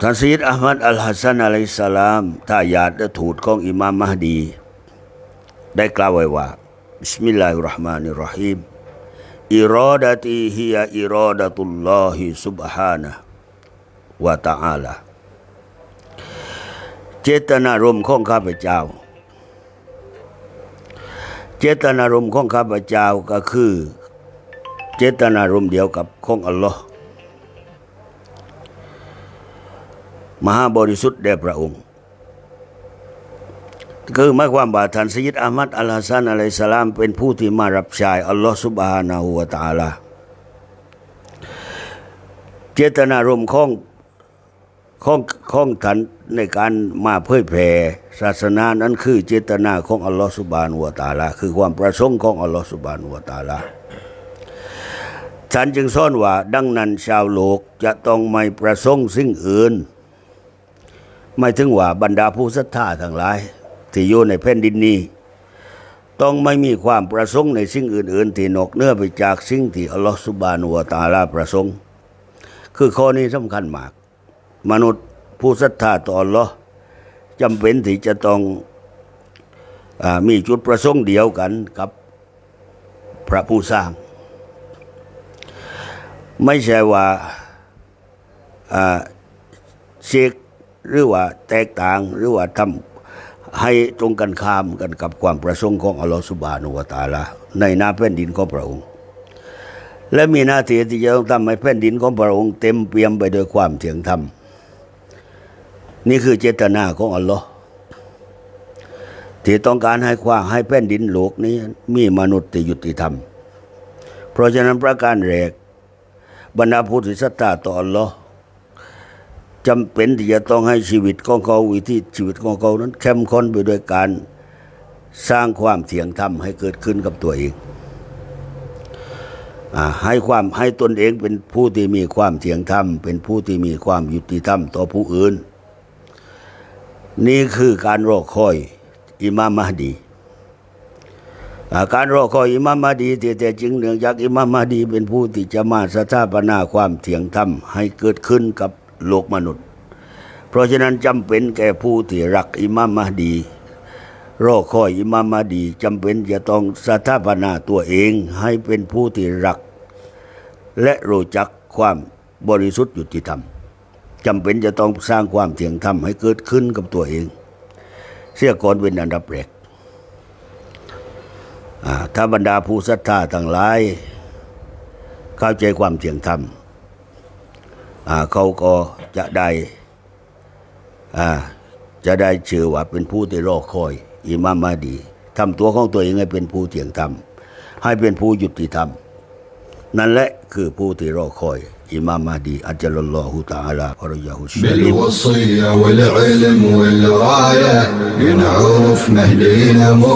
ท่านซีดอัลมัดอัลฮัสซันอะลัยฮิสลามทายาทและทูตของอิมามมหดี ได้กล่าวไว้ว่าบิสมิลลาฮิรราะห์มานิรราะฮีมอิรอดะตีฮิยาอิรอดะตุลลอฮิซุบฮานะวะตะอาลาเจตนารมณ์ของข้าพเจ้า เจตนารมณ์ของข้าพเจ้าก็คือ เจตนารมณ์เดียวกับของอัลลอฮ์ มหาบริสุทธิ์แด่พระองค์ คือหมายความว่าท่านสยิดอามัดอัลฮัสซันอะลัยสลาม เป็นผู้ที่มารับใช้อัลลอฮ์สุบฮานาหูวตาลาเจตนารมณ์ของของของท่านในการมาเผยแผ่ศาสนานั้นคือเจตนาของอัลลอฮ์สุบฮานาหูวตาลาคือความประสงค์ของอัลลอฮ์สุบฮานาหูวตาลาฉันจึงซ่อนว่า ดังนั้นชาวโลกจะต้องไม่ประสงค์สิ่งอื่น ไม่ถึงว่าบรรดาผู้ศรัทธาทั้งหลาย ที่อยู่ในแผ่นดินนี้ ต้องไม่มีความประสงค์ในสิ่งอื่น ๆ ที่นอกเหนื้อไปจากสิ่งที่อัลลอฮฺสุบานุวตาลาประสงค์ คือข้อนี้สำคัญมาก มนุษย์ผู้ศรัทธาต่ออัลลอฮ์จำเป็นที่จะต้องอมีจุดประสงค์เดียวกันกับพระผู้สร้าง ไม่ใช่ว่าอ่าเชก หรือว่าแตกต่างหรือว่าทำให้ตรงกันข้ามกันกับความประสงค์ของอัลลอฮฺสุบานุวะตาลาในหน้าแผ่นดินของพระองค์ และมีหน้าที่ที่จะต้องทำให้แผ่นดินของพระองค์เต็มเปี่ยมไปด้วยความเที่ยงธรรม นี่คือเจตนาของอัลลอฮ์ที่ต้องการให้กว้างให้แผ่นดินโลกนี้มีมนุษย์ที่ยุติธรรม เพราะฉะนั้นประการแรกบรรดาผู้ที่ศรัทธาต่ออัลลอฮ์ จำเป็นที่จะต้องให้ชีวิตของเขาวิธีชีวิตของเขานั้นเข้มข้นไปด้วยการสร้างความเที่ยงธรรมให้เกิดขึ้นกับตัวเองอให้ความให้ตนเองเป็นผู้ที่มีความเที่ยงธรรม เป็นผู้ที่มีความยุติธรรมต่อผู้อื่น นี่คือการรอคอยอิมามมหดีการรอคอยอิมามมาดีแต่จริงเนื่องจากอิมามมาดีเป็นผู้ที่จะมาสถาปนาความเที่ยงธรรมให้เกิดขึ้นกับ โลกมนุษย์ เพราะฉะนั้นจำเป็นแก่ผู้ที่รักอิมามมาดีรอคอยอิมามมาดีจำเป็นจะต้องสถาปนาตัวเองให้เป็นผู้ที่รัก และรู้จักความบริสุทธิ์ยุติธรรมจำเป็นจะต้องสร้างความเที่ยงธรรมให้เกิดขึ้นกับตัวเอง เสียก่อนเป็นอันดับแรกถ้าบรรดาผู้ศรัทธาทั้งหลาย เข้าใจความเที่ยงธรรม เขาก็จะได้อ่าจะได้ชื่อว่าเป็นผู้ที่รอคอย อิมามมาดีทำตัวของตัวเองให้เป็นผู้เที่ยงธรรม ให้เป็นผู้ยุติธรรม นั่นแหละคือผู้ที่รอคอย อิมามมาดี อัจจลลอฮุตะอาลาอัลยาฮุชริฟ بالوصية والعلم والراية ينعرف مهدينا مو